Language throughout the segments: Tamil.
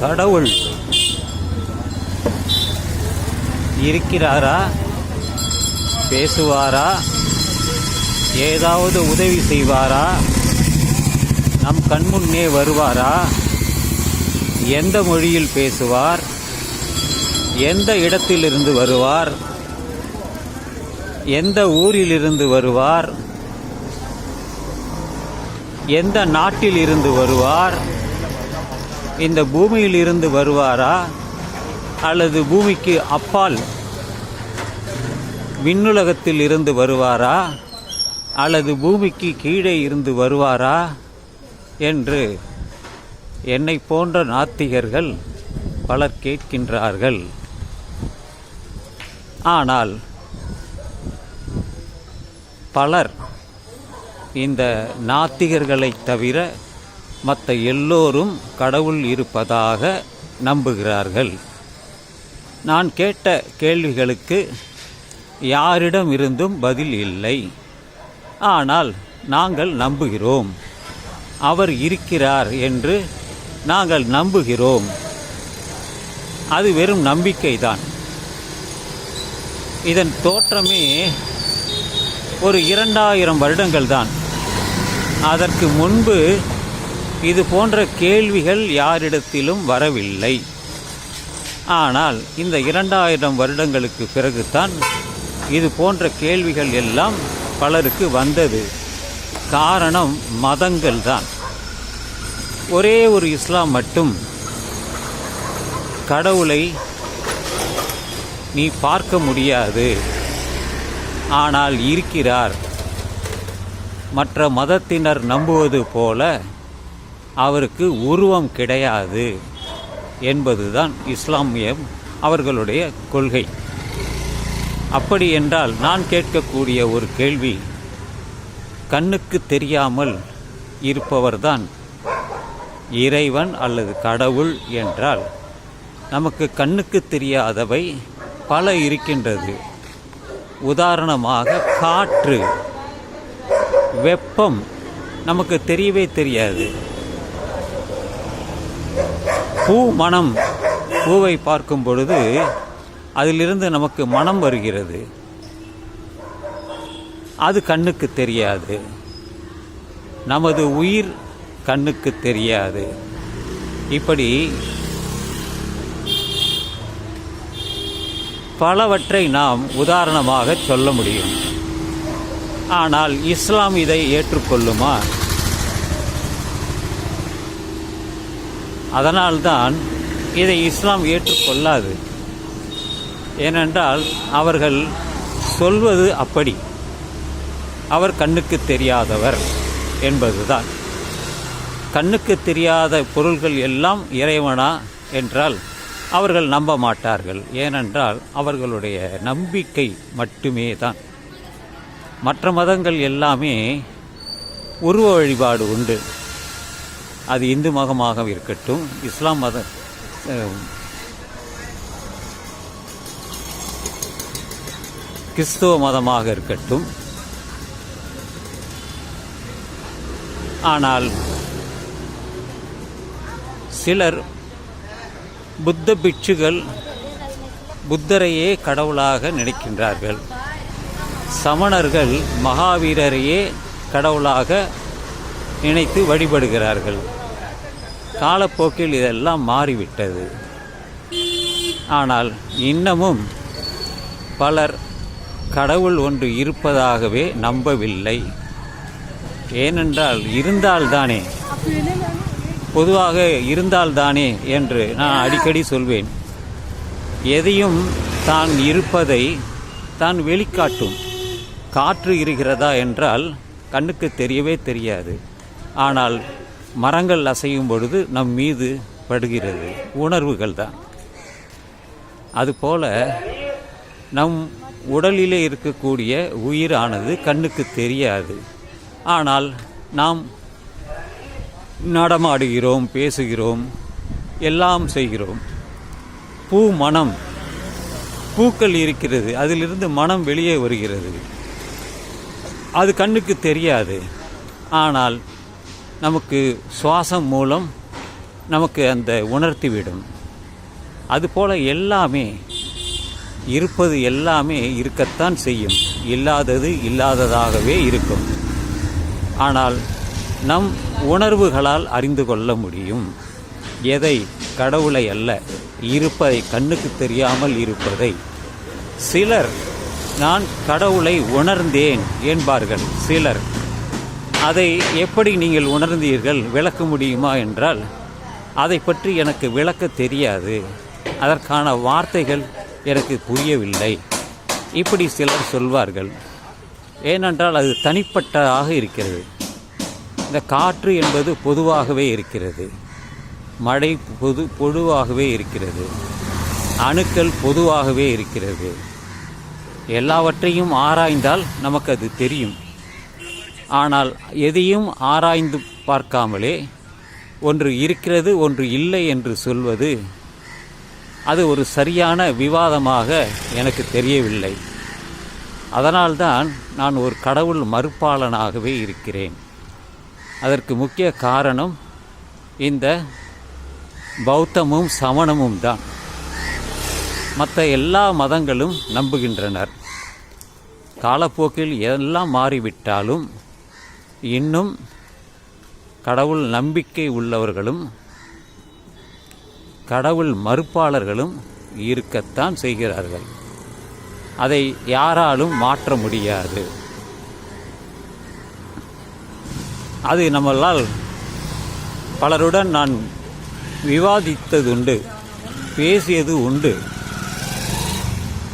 கடவுள். இருக்கிறாரா? பேசுவாரா? ஏதாவது உதவி செய்வாரா? நம் கண்முன்னே வருவாரா? எந்த மொழியில் பேசுவார்? எந்த இடத்திலிருந்து வருவார்? எந்த ஊரிலிருந்து வருவார்? எந்த நாட்டில் இருந்து வருவார்? இந்த பூமியில் இருந்து வருவாரா? அல்லது பூமிக்கு அப்பால் விண்ணுலகத்தில் இருந்து வருவாரா? அல்லது பூமிக்கு கீழே இருந்து வருவாரா? என்று என்னை போன்ற நாத்திகர்கள் பலர் கேட்கின்றார்கள். ஆனால் பலர் இந்த நாத்திகர்களைத் தவிர மற்ற எல்லோரும் கடவுள் இருப்பதாக நம்புகிறார்கள். நான் கேட்ட கேள்விகளுக்கு யாரிடம் இருந்தும் பதில் இல்லை. ஆனால் நாங்கள் நம்புகிறோம். அவர் இருக்கிறார் என்று நாங்கள் நம்புகிறோம். அது வெறும் நம்பிக்கைதான். இதன் தோற்றமே ஒரு இரண்டாயிரம் வருடங்கள் தான் அதற்கு முன்பு இது போன்ற கேள்விகள் யாரிடத்திலும் வரவில்லை. ஆனால் இந்த இரண்டாயிரம் வருடங்களுக்கு பிறகுதான் இது போன்ற கேள்விகள் எல்லாம் பலருக்கு வந்தது. காரணம் மதங்கள் தான் ஒரே ஒரு இஸ்லாம் மட்டும். கடவுளை நீ பார்க்க முடியாது. ஆனால் இருக்கிறார். மற்ற மதத்தினர் நம்புவது போல அவருக்கு உருவம் கிடையாது என்பதுதான் இஸ்லாமியம் அவர்களுடைய கொள்கை. அப்படி என்றால் நான் கேட்கக்கூடிய ஒரு கேள்வி கண்ணுக்கு தெரியாமல் இருப்பவர்தான் இறைவன் அல்லது கடவுள் என்றால் நமக்கு கண்ணுக்கு தெரியாதவை பல இருக்கின்றது. உதாரணமாக காற்று வெப்பம் நமக்கு தெரியவே தெரியாது. பூ மனம் பூவை பார்க்கும் பொழுது அதிலிருந்து நமக்கு மனம் வருகிறது. அது கண்ணுக்கு தெரியாது. நமது உயிர் கண்ணுக்கு தெரியாது. இப்படி பலவற்றை நாம் உதாரணமாக சொல்ல முடியும். ஆனால் இஸ்லாம் இதை ஏற்றுக்கொள்ளுமா? அதனால்தான் இதை இஸ்லாம் ஏற்றுக்கொள்ளாது. ஏனென்றால் அவர்கள் சொல்வது அப்படி. அவர் கண்ணுக்கு தெரியாதவர் என்பதுதான். கண்ணுக்கு தெரியாத பொருள்கள் எல்லாம் இறைவனா என்றால் அவர்கள் நம்ப மாட்டார்கள். ஏனென்றால் அவர்களுடைய நம்பிக்கை மட்டுமே தான். மற்ற மதங்கள் எல்லாமே உருவ வழிபாடு உண்டு. அது இந்து மதமாக இருக்கட்டும் இஸ்லாம் மத கிறிஸ்துவ மதமாக இருக்கட்டும். ஆனால் சிலர் புத்த பிட்சுகள் புத்தரையே கடவுளாக நினைக்கின்றார்கள். சமணர்கள் மகாவீரரையே கடவுளாக நினைத்து வழிபடுகிறார்கள். காலப்போக்கில் இதெல்லாம் மாறிவிட்டது. ஆனால் இன்னமும் பலர் கடவுள் ஒன்று இருப்பதாகவே நம்பவில்லை. ஏனென்றால் இருந்தால்தானே. பொதுவாக இருந்தால்தானே என்று நான் அடிக்கடி சொல்வேன். எதையும் தான் இருப்பதை தான் வெளிக்காட்டும். காற்று இருக்கிறதா என்றால் கண்ணுக்கு தெரியவே தெரியாது. ஆனால் மரங்கள் அசையும் பொழுது நம் மீது படுகிறது. உணர்வுகள் தான். அதுபோல் நம் உடலிலே இருக்கக்கூடிய உயிரானது கண்ணுக்கு தெரியாது. ஆனால் நாம் நடமாடுகிறோம் பேசுகிறோம் எல்லாம் செய்கிறோம். பூ மனம் பூக்கள் இருக்கிறது. அதிலிருந்து மனம் வெளியே வருகிறது. அது கண்ணுக்கு தெரியாது. ஆனால் நமக்கு சுவாசம் மூலம் நமக்கு அந்த உணர்த்திவிடும் அதுபோல் எல்லாமே இருப்பது எல்லாமே இருக்கத்தான் செய்யும். இல்லாதது இல்லாததாகவே இருக்கும். ஆனால் நம் உணர்வுகளால் அறிந்து கொள்ள முடியும். எதை கடவுளை அல்ல இருப்பதை கண்ணுக்கு தெரியாமல் இருப்பதை. சிலர் நான் கடவுளை உணர்ந்தேன் என்பார்கள். சிலர் அதை எப்படி நீங்கள் உணர்ந்தீர்கள்? விளக்க முடியுமா என்றால் அதை பற்றி எனக்கு விளக்க தெரியாது. அதற்கான வார்த்தைகள் எனக்கு புரியவில்லை. இப்படி சிலர் சொல்வார்கள். ஏனென்றால் அது தனிப்பட்டதாக இருக்கிறது. இந்த காற்று என்பது பொதுவாகவே இருக்கிறது. மழை பொது பொதுவாகவே இருக்கிறது. அணுக்கள் பொதுவாகவே இருக்கிறது. எல்லாவற்றையும் ஆராய்ந்தால் நமக்கு அது தெரியும். ஆனால் எதையும் ஆராய்ந்து பார்க்காமலே ஒன்று இருக்கிறது ஒன்று இல்லை என்று சொல்வது அது ஒரு சரியான விவாதமாக எனக்கு தெரியவில்லை. அதனால்தான் நான் ஒரு கடவுள் மறுப்பாளனாகவே இருக்கிறேன். அதற்கு முக்கிய காரணம் இந்த பௌத்தமும் சமணமும் தான். மற்ற எல்லா மதங்களும் நம்புகின்றனர். காலப்போக்கில் எல்லாம் மாறிவிட்டாலும் இன்னும் கடவுள் நம்பிக்கை உள்ளவர்களும் கடவுள் மறுப்பாளர்களும் இருக்கத்தான் செய்கிறார்கள். அதை யாராலும் மாற்ற முடியாது. அது நம்மளால் பலருடன் நான் விவாதித்தது உண்டு பேசியது உண்டு.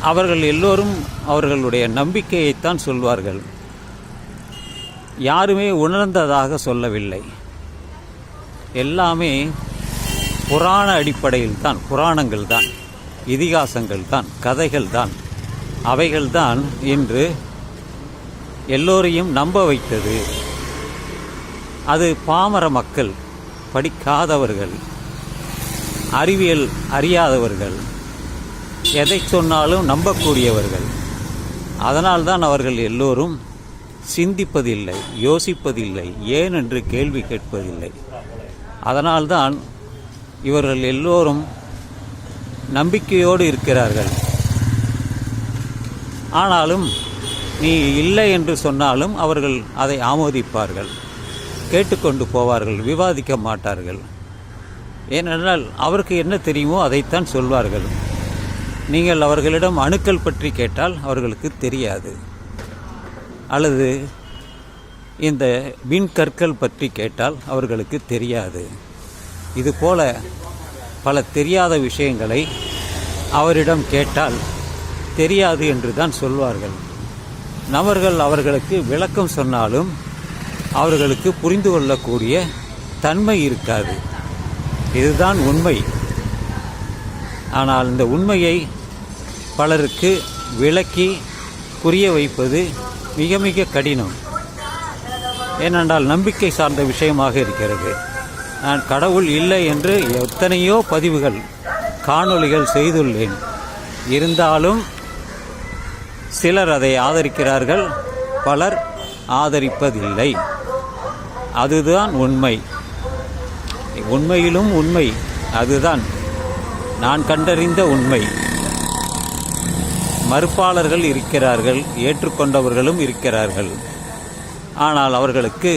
அவர்கள் எல்லோரும் அவர்களுடைய நம்பிக்கையைத்தான் சொல்வார்கள். யாருமே உணர்ந்ததாக சொல்லவில்லை. எல்லாமே புராண அடிப்படையில் தான் புராணங்கள் தான் இதிகாசங்கள் தான் கதைகள் தான் அவைகள்தான் இன்று எல்லோரையும் நம்ப வைத்தது. அது பாமர மக்கள் படிக்காதவர்கள் அறிவியல் அறியாதவர்கள் எதை சொன்னாலும் நம்பக்கூடியவர்கள். அதனால்தான் அவர்கள் எல்லோரும் சிந்திப்பதில்லை யோசிப்பதில்லை ஏன் என்று கேள்வி கேட்பதில்லை. அதனால்தான் இவர்கள் எல்லோரும் நம்பிக்கையோடு இருக்கிறார்கள். ஆனாலும் நீ இல்லை என்று சொன்னாலும் அவர்கள் அதை ஆமோதிப்பார்கள். கேட்டுக்கொண்டு போவார்கள் விவாதிக்க மாட்டார்கள். ஏனென்றால் அவருக்கு என்ன தெரியுமோ அதைத்தான் சொல்வார்கள். நீங்கள் அவர்களிடம் அணுக்கள் பற்றி கேட்டால் அவர்களுக்கு தெரியாது. அல்லது இந்த விண்கற்கள் பற்றி கேட்டால் அவர்களுக்கு தெரியாது. இதுபோல பல தெரியாத விஷயங்களை அவரிடம் கேட்டால் தெரியாது என்று தான் சொல்வார்கள். நபர்கள் அவர்களுக்கு விளக்கம் சொன்னாலும் அவர்களுக்கு புரிந்து கொள்ளக்கூடிய தன்மை இருக்காது. இதுதான் உண்மை. ஆனால் இந்த உண்மையை பலருக்கு விளக்கி புரிய வைப்பது மிக மிக கடினம். ஏனென்றால் நம்பிக்கை சார்ந்த விஷயமாக இருக்கிறது. நான் கடவுள் இல்லை என்று எத்தனையோ பதிவுகள் காணொளிகள் செய்துள்ளேன். இருந்தாலும் சிலர் அதை ஆதரிக்கிறார்கள் பலர் ஆதரிப்பதில்லை. அதுதான் உண்மை. உண்மையிலும் உண்மை. அதுதான் நான் கண்டறிந்த உண்மை. மறுப்பாளர்கள் இருக்கிறார்கள் ஏற்றுக்கொண்டவர்களும் இருக்கிறார்கள். ஆனால் அவர்களுக்கு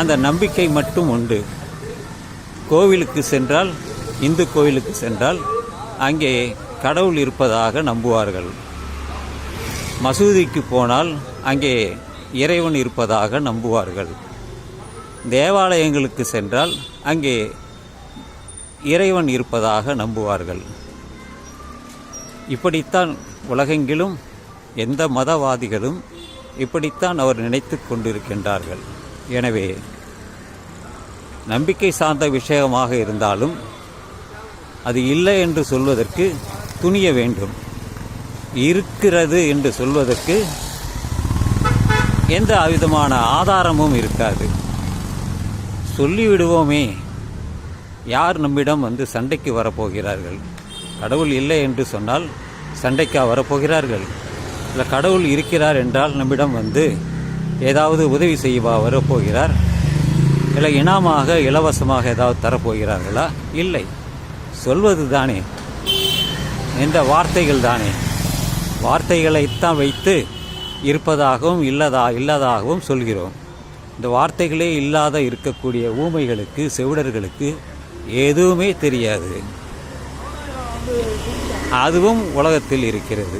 அந்த நம்பிக்கை மட்டும் உண்டு. கோவிலுக்கு சென்றால் இந்து கோவிலுக்கு சென்றால் அங்கே கடவுள் இருப்பதாக நம்புவார்கள். மசூதிக்கு போனால் அங்கே இறைவன் இருப்பதாக நம்புவார்கள். தேவாலயங்களுக்கு சென்றால் அங்கே இறைவன் இருப்பதாக நம்புவார்கள். இப்படித்தான் உலகெங்கிலும் எந்த மதவாதிகளும் இப்படித்தான் அவர் நினைத்து கொண்டிருக்கின்றார்கள். எனவே நம்பிக்கை சார்ந்த விஷயமாக இருந்தாலும் அது இல்லை என்று சொல்வதற்கு துணிய வேண்டும். இருக்கிறது என்று சொல்வதற்கு எந்த விதமான ஆதாரமும் இருக்காது. சொல்லிவிடுவோமே யார் நம்மிடம் வந்து சண்டைக்கு வரப்போகிறார்கள்? கடவுள் இல்லை என்று சொன்னால் சண்டைக்கா வரப்போகிறார்கள். இல்லை கடவுள் இருக்கிறார் என்றால் நம்மிடம் வந்து ஏதாவது உதவி செய்வா வரப்போகிறார்? இல்லை இனாமாக இலவசமாக ஏதாவது தரப்போகிறார்களா? இல்லை. சொல்வது தானே. இந்த வார்த்தைகள் தானே. வார்த்தைகளைத்தான் வைத்து இருப்பதாகவும் இல்லதா இல்லாதாகவும் சொல்கிறோம். இந்த வார்த்தைகளே இல்லாத இருக்கக்கூடிய ஊமைகளுக்கு செவிடர்களுக்கு எதுவுமே தெரியாது. அதுவும் உலகத்தில் இருக்கிறது.